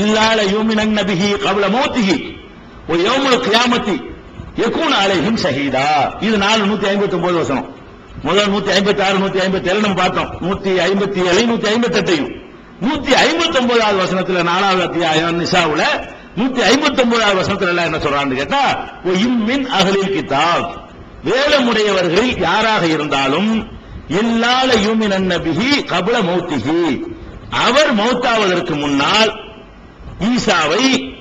இல்லாள யூமினன் நபிஹி கபல மௌத்திஹி. ஒரு யோமுல கியாமத்தி யகூன் அலைஹிம் ஷஹீதா. இது நாலு நூத்தி ஐம்பத்தி ஒன்பது வசனம். முதல் நூத்தி ஐம்பத்தி ஆறு நூத்தி ஐம்பத்தி ஏழு நம்ம பார்த்தோம். நூத்தி ஐம்பத்தி ஏழு நூத்தி ஐம்பத்தி எட்டையும் நூத்தி ஐம்பத்தி ஒன்பதாவது வசனத்துல நாலாவது அத்தியாயம் நிசாவுல நூத்தி ஐம்பத்தி ஒன்பதாவது வசனத்துல எல்லாம் என்ன சொல்றான்னு கேட்டா இம்மின் அகலில் கிதாப் வேலமுடையவர்கள் யாராக இருந்தாலும் இல்லாத யூமினன் நபிஹி கபல மௌத்திகி அவர் மௌத்தாவதற்கு முன்னால் ஈசாவை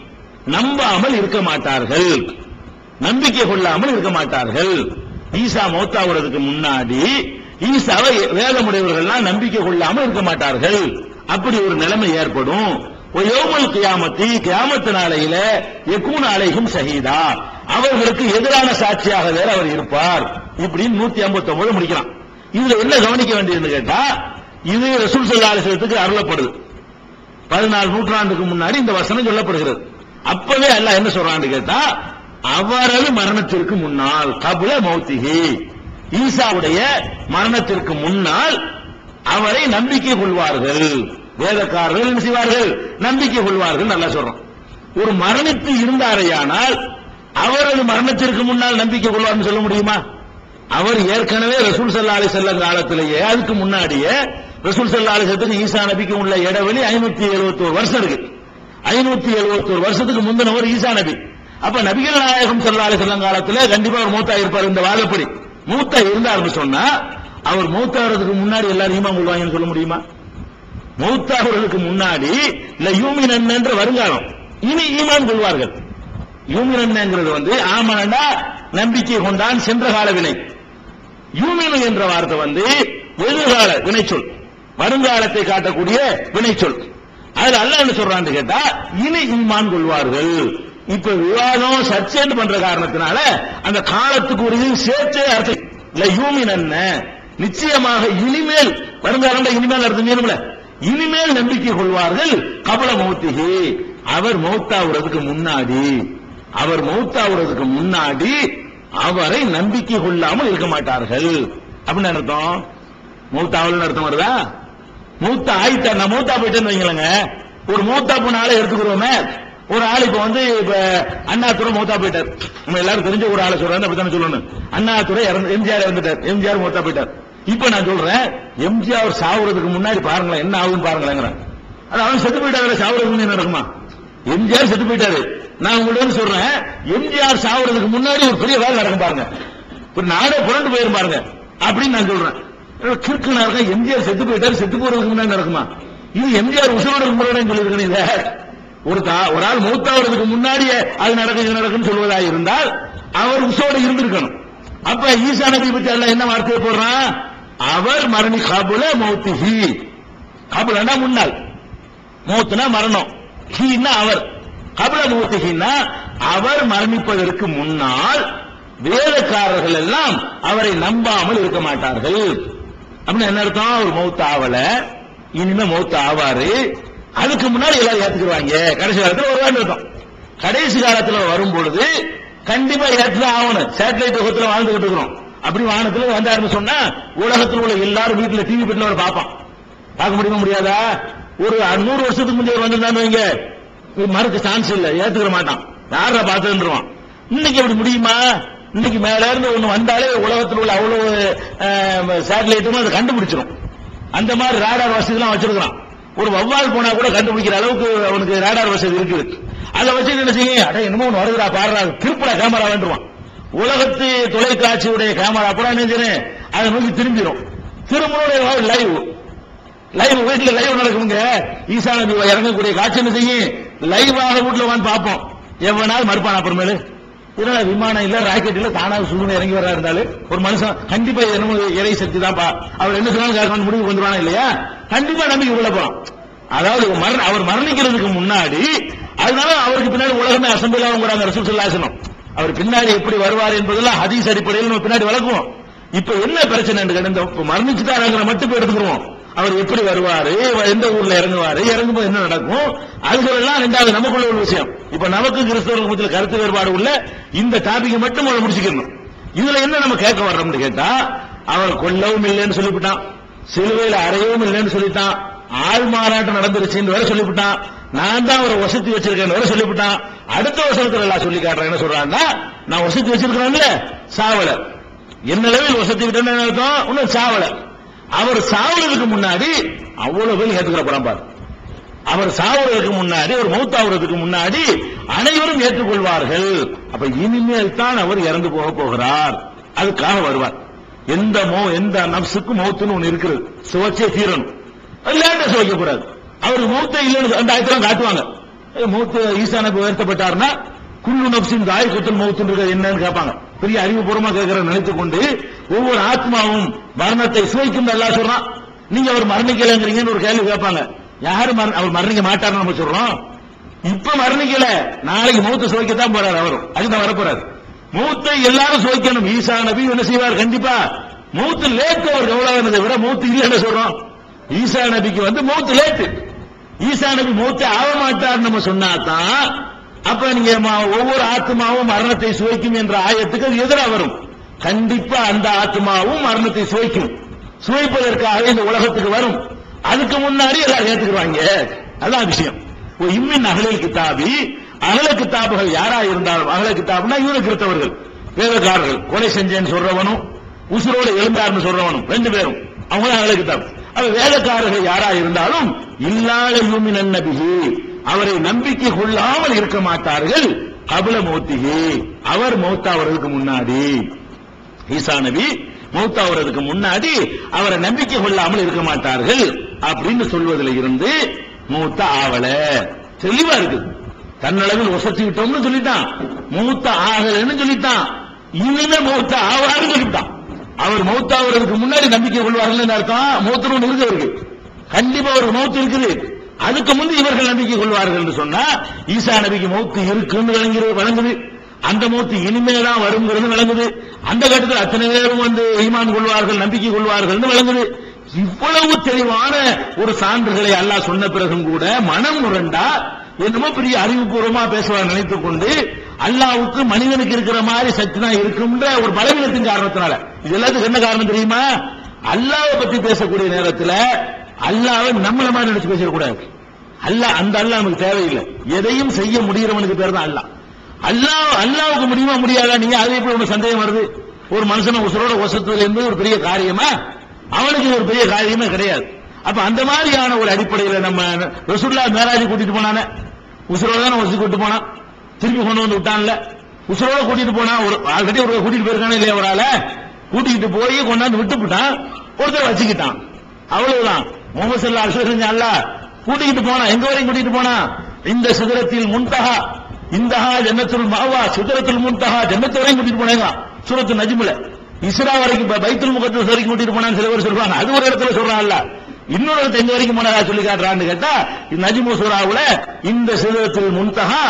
நம்பாமல் இருக்க மாட்டார்கள். நம்பிக்கை கொள்ளாமல் இருக்க மாட்டார்கள். ஈசா மௌத்தாவுறதுக்கு முன்னாடி ஈசாவை வேதமுடையவர்கள்லாம் நம்பிக்கை கொள்ளாமல் இருக்க மாட்டார்கள். அப்படி ஒரு நிலைமை ஏற்படும். யோமல் கியாமத்தி கியாமத்து நாளையில எக்கூன் அலைகும் ஷஹீதா. அவர்களுக்கு எதிரான சாட்சியாக வேற அவர் இருப்பார். இப்படின்னு நூத்தி ஐம்பத்தி ஒன்பது முடிக்கலாம். இதுல என்ன கவனிக்க வேண்டியதுன்னு கேட்டா இது ரசூல் சல்லா அருளப்படுது. பதினாலு நூற்றாண்டுக்கு முன்னாடி இந்த வசனம் சொல்லப்படுகிறது. அப்பவே அல்ல என்ன சொல்றான்னு கேட்டா அவரது மரணத்திற்கு முன்னால் கபுல மௌத்திகி ஈசாவுடைய மரணத்திற்கு முன்னால் அவரை நம்பிக்கை கொள்வார்கள். வேதக்காரர்கள் என்ன செய்வார்கள்? நம்பிக்கை கொள்வார்கள் நல்லா சொல்றோம். ஒரு மரணத்து இருந்தாரையானால் அவரது மரணத்திற்கு முன்னால் நம்பிக்கை கொள்வார்னு சொல்ல முடியுமா? அவர் ஏற்கனவே ரசூல் சல்லா அலி செல்லம் காலத்திலேயே அதுக்கு முன்னாடியே ரசூல் சல்லா அலிசத்துக்கு ஈசா நபிக்கு உள்ள இடைவெளி ஐநூத்தி எழுபத்தி ஒரு வருஷம் இருக்கு. ஐநூத்தி எழுபத்தி ஒரு வருஷத்துக்கு முந்தினவர் ஈசா நபி. அப்ப நபிகள் நாயகம் சல்லா அலி செல்லம் காலத்துல கண்டிப்பா அவர் மூத்தா இருப்பார் இந்த வாதப்படி மூத்தா இருந்தார்னு சொன்னா அவர் மூத்தாகிறதுக்கு முன்னாடி எல்லாரும் ஈமான் கொள்வாங்கன்னு சொல்ல முடியுமா? மௌத்தாவர்களுக்கு முன்னாடி இல்ல யூமின் என்ற வருங்காலம். இனி ஈமான் கொள்வார்கள். யூமின் என்னங்கிறது வந்து ஆமாண்டா நம்பிக்கை கொண்டான் சென்ற கால வினை. யூமின் என்ற வார்த்தை வந்து எதிர்கால வினைச்சொல். வருங்காலத்தை காட்டக்கூடிய வினைச்சொல். அதுல அல்ல என்ன சொல்றான்னு கேட்டா இனி ஈமான் கொள்வார்கள். இப்ப விவாதம் சர்ச்சைன்னு பண்ற காரணத்தினால அந்த காலத்துக்கு ஒரு இது சேர்த்தே அர்த்தம் இல்ல. யூமின் என்ன? நிச்சயமாக இனிமேல் வருங்காலம் இனிமேல் அர்த்தம் வேணும்ல இனிமேல் நம்பிக்கை கொள்வார்கள் கபல மௌத்திகி. அவர் மௌத்தாவுறதுக்கு முன்னாடி அவர் மௌத்தாவுறதுக்கு முன்னாடி அவரை நம்பிக்கை கொள்ளாமல் இருக்க மாட்டார்கள். அப்படின்னு அர்த்தம்? மௌத்தாவல் அர்த்தம் வருதா? மூத்த ஆயிட்டா நான் மூத்தா போயிட்டேன்னு வைங்களேங்க. ஒரு மூத்தா போன ஆளை எடுத்துக்கிறோமே. ஒரு ஆள் இப்ப வந்து இப்ப அண்ணாதுரை மூத்தா போயிட்டார். நம்ம எல்லாரும் தெரிஞ்ச ஒரு ஆளை சொல்றாங்க அப்படித்தானே சொல்லணும். அண்ணாதுரை இறந்து எம்ஜிஆர் இறந்துட்டார். எம்ஜிஆர் மூத்தா போயிட்டார். இப்ப நான் சொல்றேன் எம்ஜிஆர் சாவுறதுக்கு முன்னாடி பாருங்களேன் என்ன ஆகுன்னு பாருங்களேங்கிறேன் அது அவன் செத்து போயிட்டாரு சாவுறதுக்கு முன்னாடி நடக்குமா? எம்ஜிஆர் செத்து போயிட்டாரு. நான் உங்கள்ட்ட சொல்றேன் எம்ஜிஆர் சாவுறதுக்கு முன்னாடி ஒரு பெரிய வேலை நடக்கும் பாருங்க. ஒரு நாடே புரண்டு போயிரும் பாருங்க. அப்படின்னு நான் சொல்றேன். கிறுக்கு நடக்கும் எம்ஜிஆர் செத்து போயிட்டாரு செத்து போறதுக்கு முன்னாடி நடக்குமா? இது எம்ஜிஆர் உசுரோட முன்னாடி சொல்லியிருக்கீங்க ஒரு ஒரு ஆள் மூத்தாவதுக்கு முன்னாடியே அது நடக்கும் இது நடக்கும்னு சொல்வதா இருந்தால் அவர் உசோட இருந்திருக்கணும். அப்ப ஈசா நபி பத்தி எல்லாம் என்ன வார்த்தையை போடுறான்? அவர் மரணி காபுல மௌத்து ஹி காபுலன்னா முன்னாள். மௌத்துனா மரணம். ஹீன்னா அவர். கபல மூத்திகின்னா அவர் மரணிப்பதற்கு முன்னால் வேதக்காரர்கள் எல்லாம் அவரை நம்பாமல் இருக்க மாட்டார்கள். அப்படின்னு என்ன அர்த்தம்? அவர் மௌத்த ஆவல. இனிமே மௌத்த ஆவாரு. அதுக்கு முன்னாடி எல்லாரும் ஏத்துக்குவாங்க கடைசி காலத்துல ஒரு வேண்டு இருக்கும் கடைசி காலத்துல வரும் பொழுது கண்டிப்பா ஏற்றுதான் ஆகணும். சேட்டலைட் உலகத்துல வாழ்ந்துகிட்டு இருக்கிறோம். அப்படி வானத்துல வந்தாருன்னு சொன்னா உலகத்தில் உள்ள எல்லாரும் வீட்டுல டிவி பெட்டில ஒரு பார்ப்பான். பார்க்க முடியுமா முடியாதா? ஒரு நூறு வருஷத்துக்கு முந்தைய வந்திருந்தான்னு வைங்க. மறுக்க சான்ஸ் இல்லை. ஏத்துக்கிற மாட்டான். யாரா பார்த்துருவான் இன்னைக்கு அப்படி முடியுமா? இன்னைக்கு மேல இருந்து ஒண்ணு வந்தாலே உலகத்தில் உள்ள அவ்வளவு சேட்டலைட்டும் அதை கண்டுபிடிச்சிடும் அந்த மாதிரி ரேடார் வசதி எல்லாம் வச்சிருக்கிறான். ஒரு வவ்வால் போனா கூட கண்டுபிடிக்கிற அளவுக்கு அவனுக்கு ரேடார் வசதி இருக்குது. அதை வச்சு என்ன செய்யும் அட என்னமோ ஒன்று வருதுடா பாடுறா திருப்பட கேமரா வேண்டுவான் உலகத்து தொலைக்காட்சியுடைய கேமரா கூட என்ன அதை நோக்கி திரும்பிடும் திரும்பணும் லைவ் லைவ் வீட்டில் லைவ் நடக்குங்க ஈசா நபி இறங்கக்கூடிய காட்சி என்ன செய்யும்? லைவாக வீட்டில் வந்து பார்ப்போம். எவனாவது மறுப்பான் அப்புறமேலு இதனால விமானம் இல்ல ராக்கெட் இல்ல தானாக சுடுன்னு இறங்கி வரா இருந்தாலும் ஒரு மனுஷன் கண்டிப்பா என்னமோ இறை சக்தி தான்ப்பா அவர் என்ன சொன்னாலும் கேட்கணும் முடிவு வந்துருவானா இல்லையா? கண்டிப்பா நம்பிக்கை உள்ள போறான். அதாவது மரண அவர் மரணிக்கிறதுக்கு முன்னாடி அதனால அவருக்கு பின்னாடி உலகமே அசம்பிளாங்கிறாங்க ரசூல் சொல்லாசனம் அவர் பின்னாடி எப்படி வருவார் என்பதெல்லாம் ஹதீஸ் அடிப்படையில் நம்ம பின்னாடி வளர்க்குவோம். இப்ப என்ன பிரச்சனை மரணிச்சுதான் மரணிச்சுட்டாருங்கிற மட்டும் போய் எடுத்துக்கிறோம் அவர் எப்படி வருவாரு எந்த ஊர்ல இறங்குவாரு இறங்கும்போது என்ன நடக்கும்? அதுக்கெல்லாம் ரெண்டாவது நமக்குள்ள ஒரு விஷயம். இப்ப நமக்கு கிறிஸ்தவர்கள் மத்தியில் கருத்து வேறுபாடு உள்ள இந்த டாபிக் மட்டும் அவளை முடிச்சுக்கணும். இதுல என்ன நம்ம கேட்க வர்றோம்னு கேட்டா அவர் கொல்லவும் இல்லைன்னு சொல்லிவிட்டான் சிலுவையில் அறையவும் இல்லைன்னு சொல்லிட்டான் ஆள் மாறாட்டம் நடந்துருச்சுன்னு வேற சொல்லிவிட்டான் நான் தான் அவரை வசதி வச்சிருக்கேன் சொல்லிவிட்டான். அடுத்த வசனத்துல எல்லாம் சொல்லி காட்டுறேன் என்ன சொல்றான்னா நான் வசதி வச்சிருக்கிறேன்ல சாவல. என்ன அளவில் வசதி விட்டேன்னு அர்த்தம்? இன்னும் சாவலை. அவர் சாவுறதுக்கு முன்னாடி அவ்வளவு பேர் ஏத்துக்கிற படம் பாரு. அவர் சாவுறதுக்கு முன்னாடி ஒரு மௌத்தாவதுக்கு முன்னாடி அனைவரும் ஏற்றுக்கொள்வார்கள். அப்ப இனிமேல் தான் அவர் இறந்து போக போகிறார். அதுக்காக வருவார். எந்த மோ எந்த நப்சுக்கு மௌத்துன்னு ஒண்ணு இருக்கிறது சுவச்சே தீரணும். லேட்டா சுவைக்கக்கூடாது அவருக்கு மௌத்த இல்லைன்னு அந்த ஆயத்தெல்லாம் காட்டுவாங்க. ஏய், மௌத்து ஈசா நபி உயர்த்தப்பட்டாருன்னா குள்ளு நப்சின் தாய் குத்தல் மௌத்துன்றது என்னன்னு கேட்பாங்க. பெரிய அறிவுபூர்வமா கேட்கிற நினைத்துக் கொண்டு ஒவ்வொரு ஆத்மாவும் மரணத்தை சுவைக்கும் எல்லாம் சொல்றான். நீங்க அவர் மரணிக்கலைங்கிறீங்கன்னு ஒரு கேள்வி கேட்பாங்க. யாரு அவர் மரணிக்க மாட்டாருன்னு நம்ம சொல்றோம். இப்ப மரணிக்கல. நாளைக்கு மூத்த சுவைக்கத்தான் போறாரு அவரும். அதுதான் வரப்போறாரு. மூத்தை எல்லாரும் சுவைக்கணும். ஈசா நபி என்ன செய்வார்? கண்டிப்பா. மூத்து லேட் அவர் கவலானதை விட மூத்து இல்லைன்னு சொல்றோம்? ஈசா நபிக்கு வந்து மூத்து லேட்டு ஈசா நபி மூத்தை ஆக மாட்டார் நம்ம சொன்னாதான் அப்ப நீங்க ஒவ்வொரு ஆத்மாவும் மரணத்தை சுவைக்கும் என்ற ஆயத்துக்கு அது எதிராக வரும். கண்டிப்பா அந்த ஆத்மாவும் மரணத்தை சுவைக்கும். சுவைப்பதற்காக இந்த உலகத்துக்கு வரும். அதுக்கு முன்னாடி எல்லாரும் ஏத்துக்குவாங்க அதான் விஷயம். ஓ இம்மின் அகலில் கிதாபி அகல கிதாபுகள் யாரா இருந்தாலும் அகல கிதாபுனா இவனை கிறிஸ்தவர்கள் வேதக்காரர்கள். கொலை செஞ்சேன்னு சொல்றவனும் உசுரோட எழுந்தார்னு சொல்றவனும் ரெண்டு பேரும். அவங்க அகல கிதாப் அவ வேதக்காரர்கள் யாரா இருந்தாலும் இல்லாத யூமின் நபிகி அவரை நம்பிக்கை கொள்ளாமல் இருக்க மாட்டார்கள். கபல மௌத்திகி அவர் மௌத்தாவதற்கு முன்னாடி. ஈசா நபி மௌத்தாவதற்கு முன்னாடி அவரை நம்பிக்கை கொள்ளாமல் இருக்க மாட்டார்கள் அப்படின்னு சொல்வதில் இருந்து மூத்த ஆவல. தெளிவா இருக்குது தன்னளவில் ஒசத்தி விட்டோம்னு சொல்லிட்டான். மூத்த ஆகலன்னு சொல்லிட்டான். இனிமே மௌத்த ஆவலான்னு சொல்லிட்டான். அவர் மௌத்தாவதற்கு முன்னாடி நம்பிக்கை கொள்வார்கள் அர்த்தம்? மூத்தர் ஒன்று இருக்கு அவருக்கு. கண்டிப்பா ஒரு மௌத்து இருக்குது. அதுக்கு முன்பு இவர்கள் நம்பிக்கை கொள்வார்கள் என்று சொன்னா ஈசா நபிக்கு மௌத்து இருக்குன்னு விளங்குறது வழங்குது அந்த மௌத்து இனிமேதான் வருங்கிறது விளங்குது. அந்த கட்டத்தில் அத்தனை பேரும் வந்து ஈமான் கொள்வார்கள் நம்பிக்கை கொள்வார்கள் விளங்குது. இவ்வளவு தெளிவான ஒரு சான்றுகளை அல்லாஹ் சொன்ன பிறகும் கூட மனம் முரண்டா என்னமோ பெரிய அறிவுபூர்வமா பேசுவார் நினைத்துக் கொண்டு அல்லாவுக்கு மனிதனுக்கு இருக்கிற மாதிரி சக்தி தான் இருக்கும்ன்ற ஒரு பலவீனத்தின் காரணத்தினால. இது எல்லாத்துக்கும் என்ன காரணம் தெரியுமா? அல்லாவை பத்தி பேசக்கூடிய நேரத்துல அல்லாவை நம்மள மாதிரி நினைச்சு பேசக்கூடாது. அல்லாஹ் அந்த அல்லா நமக்கு தேவையில்லை. எதையும் செய்ய முடிகிறவனுக்கு பேர் தான் அல்லாஹ். அல்லாஹ் அல்லாவுக்கு முடியுமா முடியாதா? நீங்க அதே எப்படி உனக்கு சந்தேகம் வருது? ஒரு மனுஷனை உசுரோட வசத்துவது என்பது ஒரு பெரிய காரியமா? அவனுக்கு ஒரு பெரிய காரியமே கிடையாது. அப்ப அந்த மாதிரியான ஒரு அடிப்படையில் நம்ம ரசுல்லா மேராஜி கூட்டிட்டு போனானே. உசுரோட தானே வசதி கூட்டு போனான். திருப்பி கொண்டு வந்து விட்டான்ல. உசுரோட கூட்டிட்டு போனா ஒரு ஆல்ரெடி ஒரு கூட்டிட்டு போயிருக்கானே இல்லையா ஒரு ஆளை? கூட்டிட்டு போய் கொண்டாந்து விட்டு விட்டான் ஒருத்தர் வச்சுக்கிட்டான். அவ்வளவுதான். முகமது சல்லா அல்ல கூட்டிகிட்டு போனா எங்க வரையும் கூட்டிட்டு போனா இந்த சுதரத்தில் முன்தகா இந்தஹா ஜன்னத்துல் மாவா சுதரத்தில் முன்தகா ஜன்னத்து வரையும் கூட்டிட்டு போனேங்க. சூரத்து நஜ்முல. இஸ்ரா வரைக்கும் பைத்துல் முகத்து வரைக்கும் கூட்டிட்டு போனான்னு சில பேர் சொல்றாங்க அது ஒரு இடத்துல சொல்றான்ல. இன்னொரு இடத்துல எங்க வரைக்கும் போனதா சொல்லி காட்டுறான்னு கேட்டா நஜிமு நஜ்மு சூராவுல இந்த சிதத்தில் முன்தகா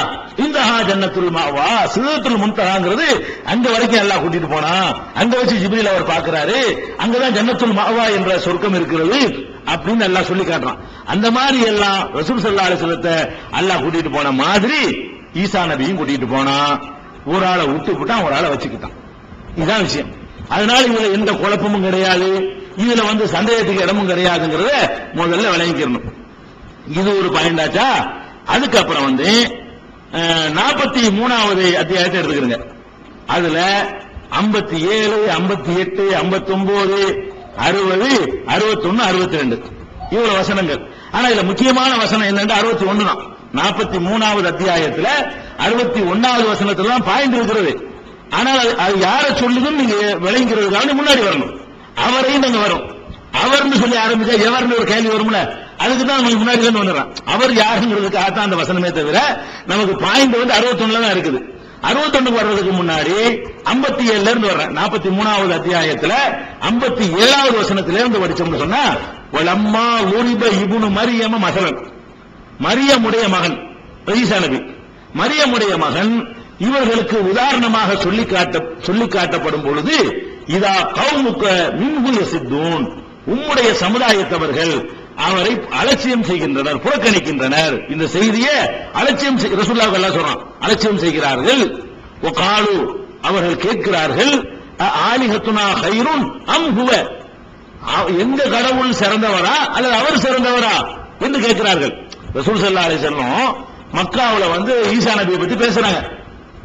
இந்தஹா ஜன்னத்துல் மாவா சிதத்தில் முன்தகாங்கிறது அங்க வரைக்கும் எல்லாம் கூட்டிட்டு போனா அங்க வச்சு ஜிபில அவர் பாக்குறாரு. அங்கதான் ஜன்னத்துல் மாவா என்ற சொர்க்கம் இருக்கிறது. அப்படின்னு எல்லாம் சொல்லி காட்டுறான். அந்த மாதிரி எல்லாம் ரசூல் சல்லா அலிஸ்லத்தை அல்லாஹ் கூட்டிட்டு போன மாதிரி ஈசா நபியும் கூட்டிட்டு போனா ஒரு ஆளை விட்டு விட்டான் ஒரு ஆளை வச்சுக்கிட்டான். இதுதான் விஷயம். அதனால இதுல எந்த குழப்பமும் கிடையாது. இதுல வந்து சந்தேகத்துக்கு இடமும் கிடையாதுங்கிறத முதல்ல விளங்கிக்கணும். இது ஒரு பாயிண்டாச்சா அதுக்கப்புறம் வந்து நாற்பத்தி மூணாவது அத்தியாயத்தை எடுத்துக்கிறங்க. அதுல ஐம்பத்தி ஏழு ஐம்பத்தி எட்டு ஐம்பத்தி ஒன்பது அறுபது அறுபத்தொன்னு அறுபத்தி ரெண்டு இவ்வளவு வசனங்கள். ஆனா இதுல முக்கியமான வசனம் என்னன்னு அறுபத்தி ஒண்ணு தான். நாற்பத்தி மூணாவது அத்தியாயத்துல அறுபத்தி ஒன்னாவது வசனத்துல தான் பாய்ந்து இருக்கிறது. ஆனால் அது- யார யாரை சொல்லுதுன்னு நீங்க விளங்கிறதுக்காக முன்னாடி வரணும். அவரையும் நாங்க வரும். அவர்னு சொல்லி ஆரம்பிச்சா எவர்னு ஒரு கேள்வி வரும்ல? அதுக்கு தான் நமக்கு முன்னாடி இருந்து வந்துடுறான். அவர் யாருங்கிறதுக்காக தான் அந்த வசனமே தவிர நமக்கு பாயிண்ட் வந்து அறுபத்தொன்னுல தான் இருக்குது. அறுபத்தொன்னுக்கு வர்றதுக்கு முன்னாடி ஐம்பத்தி ஏழுல இருந்து வர்றேன். நாற்பத்தி மூணாவது அத்தியாயத்துல ஐம்பத்தி ஏழாவது வசனத்தில இருந்து படிச்சோம்னு சொன்னா அம்மா ஊரிப இபுனு மரியம மகளன் மரியமுடைய மகன். ஈசா நபி. மரியமுடைய மகன் இவர்களுக்கு உதாரணமாக சொல்லி காட்ட சொல்லி காட்டப்படும் பொழுது இதா கவுமுக்க மின்குய சித்தூன். உம்முடைய சமுதாயத்தவர்கள் அவரை அலட்சியம் செய்கின்றனர் புறக்கணிக்கின்றனர். இந்த செய்தியை அலட்சியம் செய்- எல்லாம் சொல்றான் அலட்சியம் செய்கிறார்கள். காலு அவர்கள் கேட்கிறார்கள் ஆலிஹத்துனா ஹைருன் அம் ஹுவ. எந்த எங்க கடவுள் சிறந்தவரா அல்லது அவர் சிறந்தவரா என்று கேட்கிறார்கள். ரசூல் சல்லா செல்லும் வஸல்லம் மக்காவுல வந்து ஈசா நபியை பத்தி பேசுறாங்க.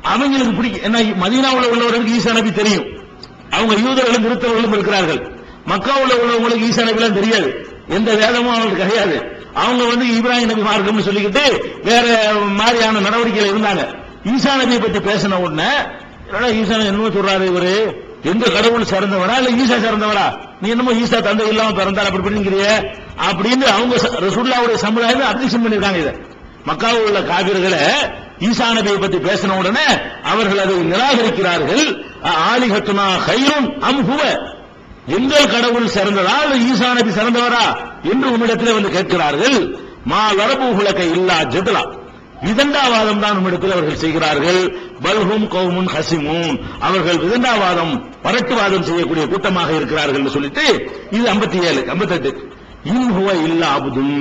அவங்களுக்கு பிடிக்கும் என்ன மதீனாவில் உள்ளவர்களுக்கு ஈசா நபி தெரியும். அவங்க யூதர்களும் கிறிஸ்தவர்களும் இருக்கிறார்கள். மக்காவுல உள்ளவங்களுக்கு ஈசா நபிலாம் தெரியாது. எந்த வேதமும் அவங்களுக்கு கிடையாது. அவங்க வந்து இப்ராஹிம் நபி மார்க்கம்னு சொல்லிக்கிட்டு வேற மாதிரியான நடவடிக்கைகள் இருந்தாங்க. ஈசா நபியை பத்தி பேசின உடனே ஈசா என்னமோ சொல்றாரு இவரு? எந்த கடவுள் சிறந்தவரா இல்ல ஈசா சிறந்தவரா நீ என்னமோ ஈசா தந்தை இல்லாம பிறந்தார் அப்படி பண்ணிக்கிறிய? அப்படின்னு அவங்க ச- சமுதாயம் அப்ஜெக்ஷன் பண்ணிருக்காங்க இதை. மக்காவில் உள்ள காவிர்களை ஈசா நபியை பத்தி பேசின உடனே அவர்கள் அதை நிராகரிக்கிறார்கள். ஆலிகத்துனா ஹைரும் அம் ஹுவ. எங்கள் கடவுள் சிறந்ததா அல்லது ஈசா நபி சிறந்தவரா என்று உம்மிடத்தில் வந்து கேட்கிறார்கள்? மா வரபு உலக இல்லா ஜெதலா விதண்டாவாதம் தான் உம்மிடத்தில் அவர்கள் செய்கிறார்கள். பல்ஹும் கௌமுன் ஹசிமுன். அவர்கள் விதண்டாவாதம் பரட்டுவாதம் செய்யக்கூடிய கூட்டமாக இருக்கிறார்கள் சொல்லிட்டு இது 57 ஏழு 58 இன் ஹுவ இல்லா அபுதும்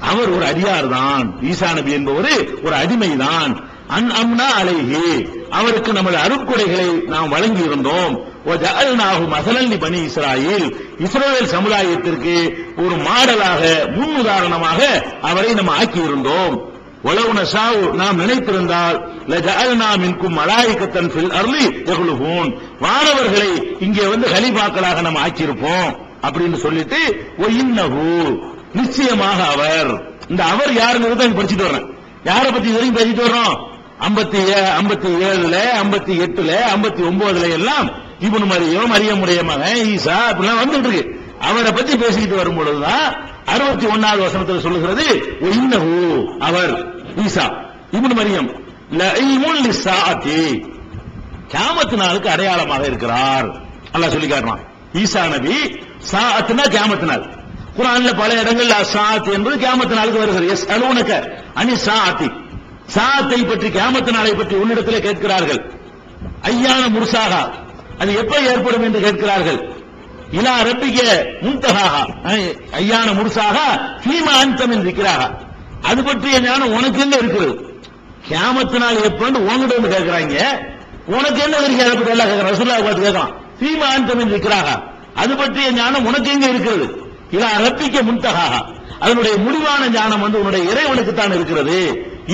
அவர் ஒரு அடியார் தான் ஈசா நபி என்பவர் ஒரு அடிமைதான். அன் அம்னா அலைஹி. அவருக்கு நமது அருட்கொடைகளை நாம் வழங்கி இருந்தோம் பனி இஸ்ராயில் இஸ்ரேல் சமுதாயத்திற்கு ஒரு மாடலாக முன் உதாரணமாக அவரை நம்ம ஆக்கி உழவு உலவு நாம் நினைத்திருந்தால் லஜஅல்னா மின்கும் மலாயிகத்தன் ஃபில் வானவர்களை இங்கே வந்து ஹலிபாக்களாக நம்ம ஆக்கியிருப்போம் அப்படின்னு சொல்லிட்டு ஒ இன்னஹு நிச்சயமாக அவர் இந்த அவர் யாருங்கிறத இங்க படிச்சுட்டு வர்றேன் யாரை பத்தி வரைக்கும் பேசிட்டு வர்றோம்? ஐம்பத்தி ஐம்பத்தி ஏழுல ஐம்பத்தி எட்டுல ஐம்பத்தி ஒன்பதுல எல்லாம் இவனு மரியம் மரியமுடைய மகன் ஈசா அப்படிலாம் வந்துட்டு இருக்கு. அவரை பத்தி பேசிக்கிட்டு வரும்பொழுதுதான் அறுபத்தி ஒன்னாவது வசனத்தில் சொல்லுகிறது "ஒ இன்னஹு அவர் ஈசா இப்னு மரியம் லஇல்முல் கியாமத்து நாளுக்கு அடையாளமாக இருக்கிறார். அல்லாஹ் சொல்லி காட்டுறான். ஈசா நபி சாத்துனா கியாமத்து நாள். குரான்ல பல இடங்கள்ல சாத் என்பது கியாமத்து நாளுக்கு வருகிறது. எஸ் அலுவனக்க அனி சாத்தி சாத்தை பற்றி கியாமத்து நாளை பற்றி உன்னிடத்திலே கேட்கிறார்கள். ஐயான முருசாகா அது எப்ப ஏற்படும் என்று கேட்கிறார்கள். இலா ரப்பிக்க முன்தகாக ஐயான முர்சாகா சீமா அந்தம் இருக்கிறாக அது பற்றிய ஞானம் உனக்கு என்ன இருக்கிறது கியாமத்து நாள் எப்பன்னு உங்ககிட்ட வந்து கேட்கிறாங்க. உனக்கு என்ன இருக்கு? அதை பற்றி எல்லாம் கேட்கறான். ரசூல்லா பார்த்து கேட்கலாம் சீமா அந்தம் இருக்கிறாக அது பற்றிய ஞானம் உனக்கு எங்க இருக்கிறது இலா ரப்பிக்க முன்தகாக அதனுடைய முடிவான ஞானம் வந்து உன்னுடைய இறைவனுக்கு தான் இருக்கிறது.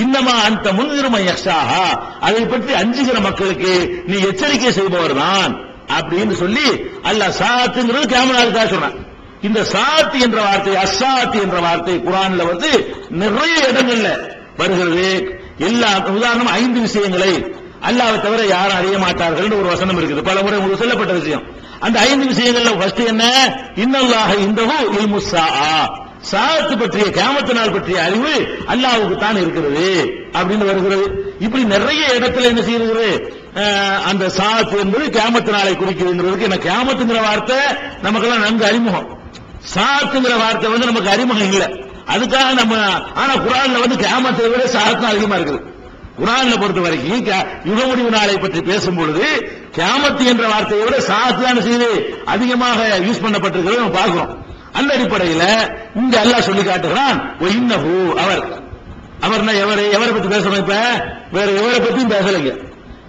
இன்னமா அந்த முன்னிருமை யக்ஷாஹா. அதை பற்றி அஞ்சுகிற மக்களுக்கு நீ எச்சரிக்கை செய்பவர் தான் அப்படின்னு சொல்லி அல்லாஹ் சாத்துங்கிறது கேமராவுக்காக சொன்னான். இந்த சாத் என்ற வார்த்தை அசாத் என்ற வார்த்தை குரான்ல வந்து நிறைய இடங்கள்ல வருகிறது. எல்லா உதாரணம் ஐந்து விஷயங்களை அல்லாவை தவிர யாரும் அறிய மாட்டார்கள் ஒரு வசனம் இருக்குது. பல முறை உங்களுக்கு சொல்லப்பட்ட விஷயம். அந்த ஐந்து விஷயங்கள்ல ஃபர்ஸ்ட் என்ன? இன்னல்லாஹ இந்தஹு இல்முஸ்ஸா சாத்து பற்றிய கியாமத்து நாள் பற்றிய அறிவு அல்லாவுக்கு தான் இருக்கிறது. அப்படின்னு வருகிறது. இப்படி நிறைய இடத்துல என்ன செய்கிறது? அந்த சாத்து என்பது கேமத்து நாளை குறிக்கிறதுங்கிறதுக்கு என்ன கேமத்துங்கிற வார்த்தை நமக்கெல்லாம் நன்கு அறிமுகம். சாத்துங்கிற வார்த்தை வந்து நமக்கு அறிமுகம் இல்லை. அதுக்காக நம்ம ஆனா குரான்ல வந்து கேமத்தை விட சாத்து அதிகமா இருக்குது. குரான்ல பொறுத்த வரைக்கும் கே- யுக முடிவு நாளை பற்றி பேசும் பொழுது கேமத்து என்ற வார்த்தையை விட சாத்து தான் செய்து அதிகமாக யூஸ் பண்ணப்பட்டிருக்கிறது நம்ம பார்க்கிறோம். அந்த அடிப்படையில இங்க அல்லாஹ் சொல்லி காட்டுகிறான் "ஒ இன்னஹு அவர். அவர்னா எவரை? எவரை பத்தி பேசணும் இப்ப? வேற எவரை பத்தியும் பேசலைங்க.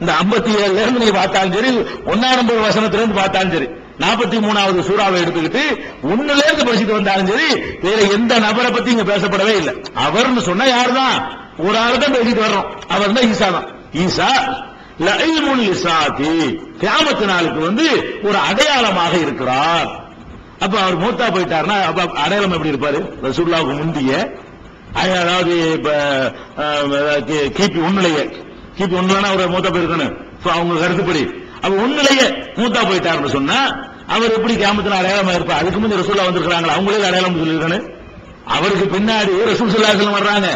இந்த 57 ஏழுல இருந்து நீங்க பார்த்தாலும் சரி ஒன்னா நம்பர் வசனத்துல இருந்து பார்த்தாலும் சரி நாற்பத்தி மூணாவது சூறாவை எடுத்துக்கிட்டு ஒண்ணுல இருந்து படிச்சுட்டு வந்தாலும் சரி வேற எந்த நபரை பத்தி இங்க பேசப்படவே இல்லை. அவர்னு சொன்னா யாருதான்? ஒரு ஆள் தான் பேசிட்டு வர்றோம். அவர் தான் ஈசா தான். ஈசா லைமுன் லிசாதி கியாமத்து நாளுக்கு வந்து ஒரு அடையாளமாக இருக்கிறார். அப்ப அவர் மூத்தா போயிட்டாருன்னா அப்ப அடையாளம் எப்படி இருப்பாரு? ரசூல்லாவுக்கு முந்திய அதாவது இப்ப கிபி ஒண்ணுலயே கிபி ஒண்ணுலன்னா அவர் மூத்தா போயிருக்கணும் அவங்க கருத்துப்படி. அப்ப ஒண்ணுலயே மூத்தா போயிட்டாருன்னு சொன்னா அவர் எப்படி கிராமத்தில் அடையாளமா இருப்பார்? அதுக்கு முந்தைய ரசூல்லா வந்திருக்காங்க அவங்களே அடையாளம் சொல்லியிருக்கணும் அவருக்கு பின்னாடி ரசூல் சல்லாஹம் வர்றாங்க.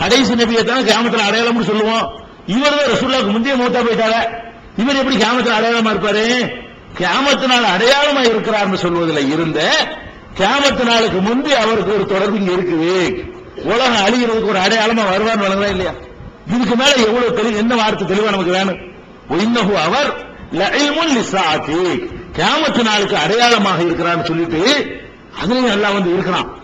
கடைசி நபியை தான் கிராமத்தில் அடையாளம்னு சொல்லுவோம். இவர் தான் ரசூல்லாவுக்கு முந்தைய மூத்தா போயிட்டாரு. இவர் எப்படி கிராமத்தில் அடையாளமா இருப்பாரு? கேமத்து நாள் அடையாளமா இருக்கிறார்னு சொல்வதில் இருந்த கேமத்து நாளுக்கு முந்தி அவருக்கு ஒரு தொடர்பு இங்க இருக்குது. உலகம் அழிகிறதுக்கு ஒரு அடையாளமா வருவான்னு வழங்குதா இல்லையா? இதுக்கு மேல எவ்வளவு தெளிவு என்ன வார்த்தை தெளிவா நமக்கு வேணும்? அவர் கேமத்து நாளுக்கு அடையாளமாக இருக்கிறான்னு சொல்லிட்டு அதுலயும் நல்லா வந்து இருக்கிறான்